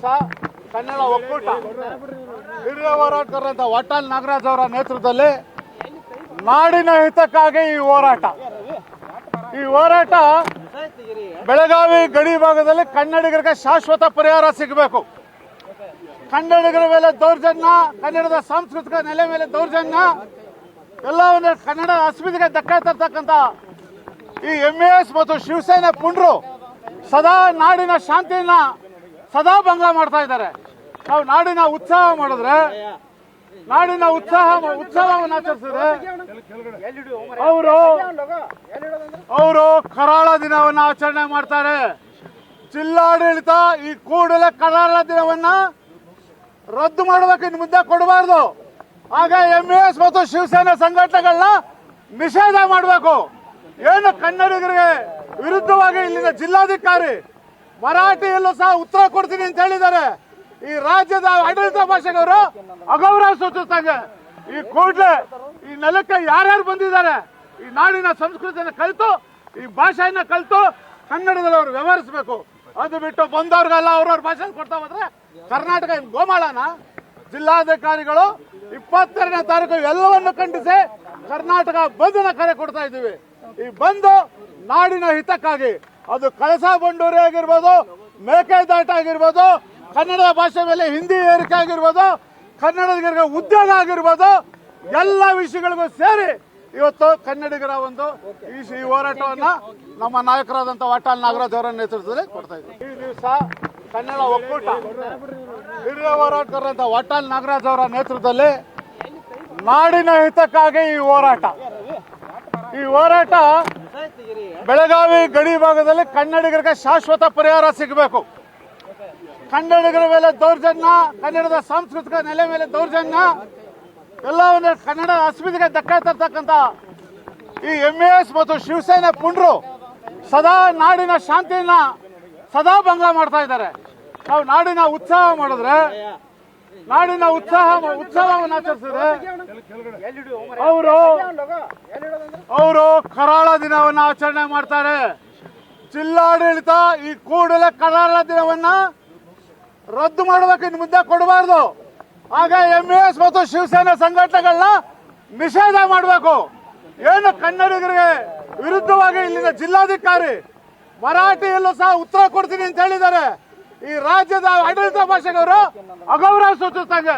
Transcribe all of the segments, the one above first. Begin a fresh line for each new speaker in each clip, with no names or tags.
ದಿವಸ ಕನ್ನಡ ಒಕ್ಕೂಟ. ಹಿರಿಯ ಹೋರಾಟಗಾರರಂತ ವಟಾಲ್ ನಾಗರಾಜ್ ಅವರ ನೇತೃತ್ವದಲ್ಲಿ ನಾಡಿನ ಹಿತಕ್ಕಾಗಿ ಈ ಹೋರಾಟ. ಈ ಹೋರಾಟ ಬೆಳಗಾವಿ ಗಡಿ ಭಾಗದಲ್ಲಿ ಕನ್ನಡಿಗರಿಗೆ ಶಾಶ್ವತ ಪರಿಹಾರ ಸಿಗಬೇಕು. ಕನ್ನಡಿಗರ ಮೇಲೆ ದೌರ್ಜನ್ಯ, ಕನ್ನಡದ ಸಾಂಸ್ಕೃತಿಕ ನೆಲೆ ಮೇಲೆ ದೌರ್ಜನ್ಯ, ಎಲ್ಲ ಒಂದು ಕನ್ನಡ ಅಸ್ಮಿತೆಗೆ ಧಕ್ಕೆ ತರ್ತಕ್ಕಂಥ ಈ ಎಂ ಎಸ್ ಮತ್ತು ಶಿವಸೇನೆ ಪುಂಡ್ರು ಸದಾ ನಾಡಿನ ಶಾಂತಿಯನ್ನ ಸದಾ ಭಂಗ ಮಾಡ್ತಾ ಇದ್ದಾರೆ. ನಾವು ನಾಡಿನ ಉತ್ಸಾಹ ಮಾಡಿದ್ರೆ, ನಾಡಿನ ಉತ್ಸಾಹ ಉತ್ಸವವನ್ನು ಆಚರಿಸಿದ್ರೆ ಅವರು ಅವರು ಕರಾಳ ದಿನವನ್ನ ಆಚರಣೆ ಮಾಡ್ತಾರೆ. ಜಿಲ್ಲಾಡಳಿತ ಈ ಕೂಡಲೇ ಕರಾಳ ದಿನವನ್ನ ರದ್ದು ಮಾಡಬೇಕು, ಇನ್ನು ಮುಂದೆ ಕೊಡಬಾರ್ದು. ಆಗ ಎಂ ಎಸ್ ಮತ್ತು ಶಿವಸೇನಾ ಸಂಘಟನೆಗಳನ್ನ ನಿಷೇಧ ಮಾಡಬೇಕು. ಏನು ಕನ್ನಡಿಗರಿಗೆ ವಿರುದ್ಧವಾಗಿ ಇಲ್ಲಿನ ಜಿಲ್ಲಾಧಿಕಾರಿ ಮರಾಠಿಯಲ್ಲೂ ಸಹ ಉತ್ತರ ಕೊಡ್ತೀನಿ ಅಂತ ಹೇಳಿದ್ದಾರೆ. ಈ ರಾಜ್ಯದ ಆಡಳಿತ ಭಾಷೆಗವರು ಅಗೌರವ ಸೂಚಿಸ್ದಂಗೆ ಈ ಕೂಡ್ಲೆ ಈ ನೆಲಕ್ಕೆ ಯಾರ್ಯಾರು ಬಂದಿದ್ದಾರೆ, ಈ ನಾಡಿನ ಸಂಸ್ಕೃತಿಯನ್ನು ಕಲಿತು, ಈ ಭಾಷೆಯನ್ನ ಕಲಿತು ಕನ್ನಡದಲ್ಲಿ ಅವರು ವ್ಯವಹರಿಸಬೇಕು. ಅದು ಬಿಟ್ಟು ಬಂದವ್ರಿಗೆಲ್ಲ ಅವ್ರವ್ರ ಭಾಷೆ ಕೊಡ್ತಾ ಹೋದ್ರೆ ಕರ್ನಾಟಕ ಗೋಮಾಳನ ಜಿಲ್ಲಾಧಿಕಾರಿಗಳು ಇಪ್ಪತ್ತೆರಡನೇ ತಾರೀಕು ಎಲ್ಲವನ್ನು ಖಂಡಿಸಿ ಕರ್ನಾಟಕ ಬಂಧನ ಕರೆ ಕೊಡ್ತಾ ಇದ್ದೀವಿ. ಈ ಬಂದು ನಾಡಿನ ಹಿತಕ್ಕಾಗಿ ಅದು ಕಳಸ ಬಂಡೂರಿ ಆಗಿರ್ಬೋದು, ಮೇಕೆದಾಟ ಆಗಿರ್ಬೋದು ಕನ್ನಡ ಭಾಷೆ ಮೇಲೆ ಹಿಂದಿ ಏರಿಕೆ ಆಗಿರ್ಬೋದು ಕನ್ನಡಿಗರಿಗೆ ಉದ್ಯೋಗ ಆಗಿರ್ಬೋದು, ಎಲ್ಲ ವಿಷಯಗಳಿಗೂ ಸೇರಿ ಇವತ್ತು ಕನ್ನಡಿಗರ ಒಂದು ಈ ಹೋರಾಟವನ್ನ ನಮ್ಮ ನಾಯಕರಾದಂಥ ವಾಟಾಳ್ ನಾಗರಾಜ್ ಅವರ ನೇತೃತ್ವದಲ್ಲಿ ಕೊಡ್ತಾ ಇದ್ದೀವಿ ಈ ದಿವಸ ಕನ್ನಡ ಒಕ್ಕೂಟ, ಹಿರಿಯ ಹೋರಾಟಗಾರರಂತ ವಾಟಾಳ್ ನಾಗರಾಜ್ ಅವರ ನೇತೃತ್ವದಲ್ಲಿ ನಾಡಿನ ಹಿತಕ್ಕಾಗಿ ಈ ಹೋರಾಟ. ಈ ಹೋರಾಟ ಬೆಳಗಾವಿ ಗಡಿ ಭಾಗದಲ್ಲಿ ಕನ್ನಡಿಗರಿಗೆ ಶಾಶ್ವತ ಪರಿಹಾರ ಸಿಗಬೇಕು. ಕನ್ನಡಿಗರ ಮೇಲೆ ದೌರ್ಜನ್ಯ, ಕನ್ನಡದ ಸಾಂಸ್ಕೃತಿಕ ನೆಲೆ ಮೇಲೆ ದೌರ್ಜನ್ಯ, ಎಲ್ಲ ಒಂದು ಕನ್ನಡ ಅಸ್ಮಿತಿಗೆ ಧಕ್ಕೆ ತರ್ತಕ್ಕಂಥ ಈ ಎಂ ಎಸ್ ಮತ್ತು ಶಿವಸೇನೆ ಪುಂಡ್ರು ಸದಾ ನಾಡಿನ ಶಾಂತಿಯನ್ನ ಸದಾ ಭಂಗ ಮಾಡ್ತಾ ಇದ್ದಾರೆ. ನಾವು ನಾಡಿನ ಉತ್ಸಾಹ ಮಾಡಿದ್ರೆ ನಾಡಿನ ಉತ್ಸಾಹ, ಉತ್ಸವವನ್ನು ಆಚರಿಸಿದ್ರೆ ಅವರು ಅವರು ಕರಾಳ ದಿನವನ್ನ ಆಚರಣೆ ಮಾಡ್ತಾರೆ. ಜಿಲ್ಲಾಡಳಿತ ಈ ಕೂಡಲೇ ಕರಾಳ ದಿನವನ್ನ ರದ್ದು ಮಾಡಬೇಕು ಮುಂದೆ ಕೊಡಬಾರ್ದು. ಆಗ ಎಂ ಎಸ್ ಮತ್ತು ಶಿವಸೇನಾ ಸಂಘಟನೆಗಳನ್ನ ನಿಷೇಧ ಮಾಡಬೇಕು. ಏನು ಕನ್ನಡಿಗರಿಗೆ ವಿರುದ್ಧವಾಗಿ ಇಲ್ಲಿನ ಜಿಲ್ಲಾಧಿಕಾರಿ ಮರಾಠಿಯಲ್ಲೂ ಸಹ ಉತ್ತರ ಕೊಡ್ತೀನಿ ಅಂತ ಹೇಳಿದ್ದಾರೆ. ಈ ರಾಜ್ಯದ ಆಡಳಿತ ಭಾಷೆಗವರು ಅಗೌರವ ಸೂಚಿಸ್ದಂಗೆ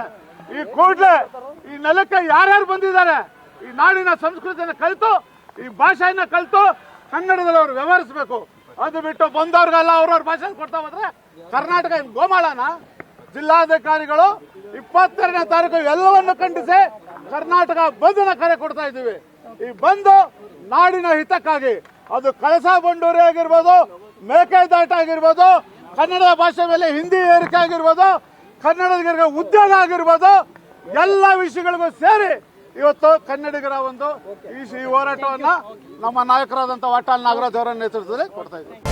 ಈ ಕೂಡ್ಲೆ ಈ ನೆಲಕ್ಕೆ ಯಾರ್ಯಾರು ಬಂದಿದ್ದಾರೆ, ಈ ನಾಡಿನ ಸಂಸ್ಕೃತಿಯನ್ನು ಕಲಿತು, ಈ ಭಾಷೆಯನ್ನ ಕಲಿತು ಕನ್ನಡದಲ್ಲಿ ಅವರು ವ್ಯವಹರಿಸಬೇಕು. ಅದು ಬಿಟ್ಟು ಬಂದವ್ರಿಗೆಲ್ಲ ಅವ್ರವ್ರ ಭಾಷೆ ಕೊಡ್ತಾ ಹೋದ್ರೆ ಕರ್ನಾಟಕ ಗೋಮಾಳನ ಜಿಲ್ಲಾಧಿಕಾರಿಗಳು ಇಪ್ಪತ್ತೆರಡನೇ ತಾರೀಕು ಎಲ್ಲವನ್ನು ಖಂಡಿಸಿ ಕರ್ನಾಟಕ ಬಂಧನ ಕರೆ ಕೊಡ್ತಾ ಇದ್ದೀವಿ. ಈ ಬಂದು ನಾಡಿನ ಹಿತಕ್ಕಾಗಿ ಅದು ಕಳಸ ಬಂಡೂರಿ ಆಗಿರ್ಬೋದು ಮೇಕೆದಾಟ ಆಗಿರ್ಬೋದು ಕನ್ನಡ ಭಾಷೆ ಮೇಲೆ ಹಿಂದಿ ಏರಿಕೆ ಆಗಿರ್ಬೋದು ಕನ್ನಡಿಗರಿಗೆ ಉದ್ಯೋಗ ಆಗಿರ್ಬೋದು, ಎಲ್ಲ ವಿಷಯಗಳಿಗೂ ಸೇರಿ ಇವತ್ತು ಕನ್ನಡಿಗರ ಒಂದು ಈ ಹೋರಾಟವನ್ನ ನಮ್ಮ ನಾಯಕರಾದಂಥ ವಾಟಾಳ್ ನಾಗರಾಜ್ ಅವರ ನೇತೃತ್ವದಲ್ಲಿ ಕೊಡ್ತಾ ಇದ್ದೀವಿ.